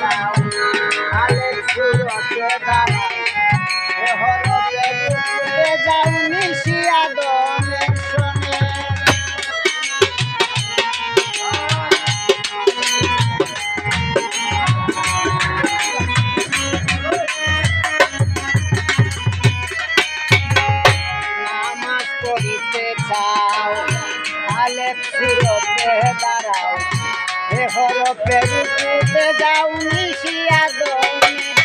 পড়তে চাও আলে সুরতে দাঁড়াও যাও নিশিয়া দনের সনে নামাজ পড়িতে চাও আলে সুরতে দাঁড়াও। হরপে রুকুতে যাও নিশিয়া দনের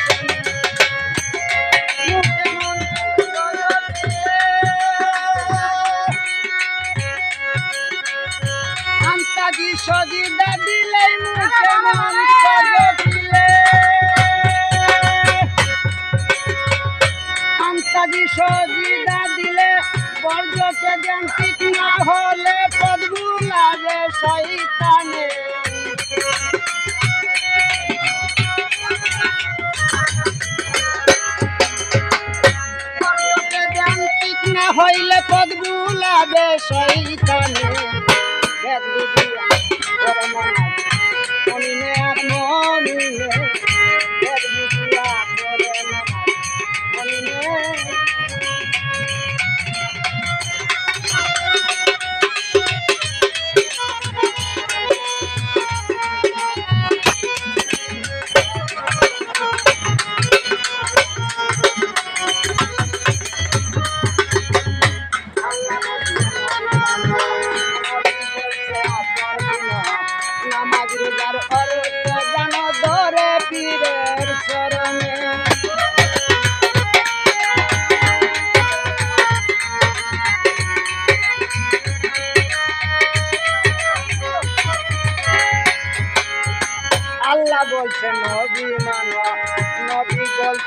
আন্তাজি সজিদা দিলে মুখে মন সজকিলে আন্তাজি সজিদা দিলে বর্জকে দেন ঠিক না হলে পদবু লাগে শৈতানে না হইলে পদবু লাগে শৈতানে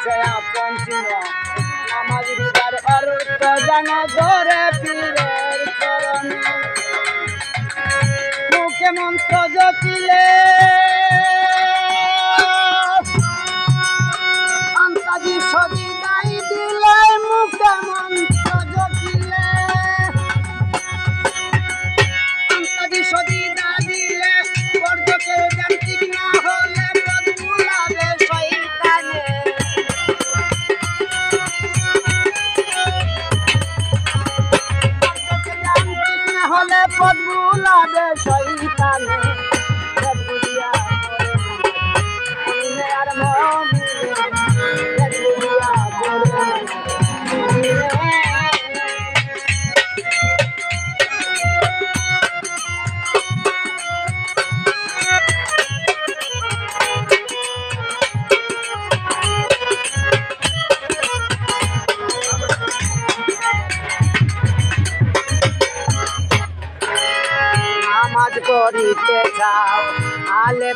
বলছে আপন চিনো নামাজ রোজার অর্থ জানো ধরে পীরের চরণ। মুখে মন্ত্র জপিলে।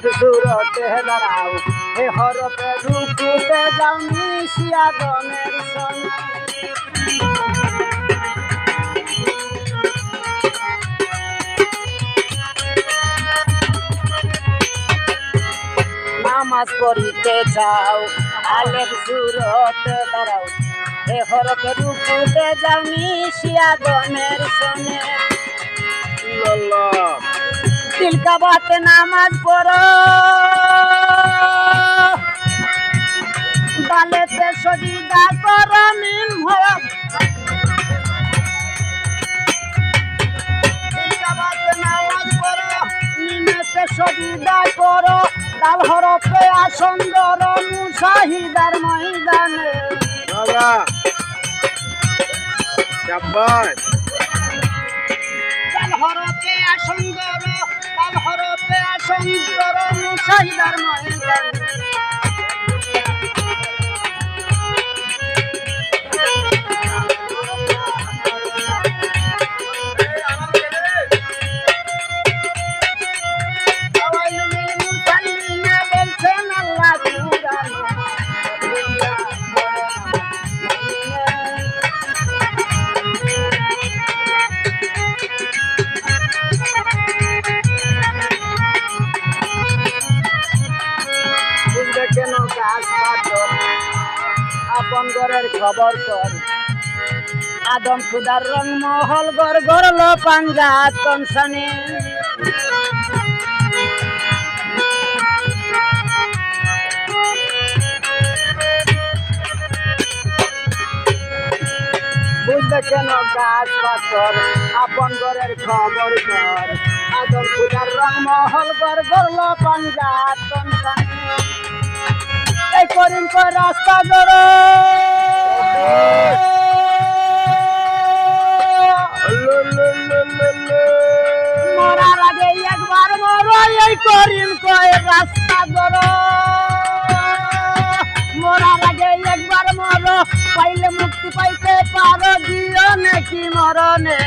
আলেপ সুরতে দাঁড়াও হে হরপে রুকুতে যাও নিশিয়া গমের সঙ্গে। নামাজ পড়িতে যাও আলেপ সুরতে দাঁড়াও। হে হরপে রুকুতে যাও নিশিয়া গমের সঙ্গে। আল্লাহ সিলকাবাতে নামাজ পড়ো। বালেতে সজিদা করো মিন ভয় সজিদা করো। লাল হরফে আসন ধরো মুসাহিদার ময়দানে। বাবা। আপন ঘরের খবর কর। আদম খুদার রং মহল গর গরল পাঞ্জা তনসানে বুঝবে কেন গাছ পাথর? আপন ঘরের খবর কর। আদম খুদার রং মহল গর গরল পাঞ্জা তনসানে এই করিম কর রাস্তা ধরো। মরার আগে একবার মরো, এই করিম কয় রাস্তা পাইলে মুক্তি পাইতে পারো, দিও নাকি মরণে।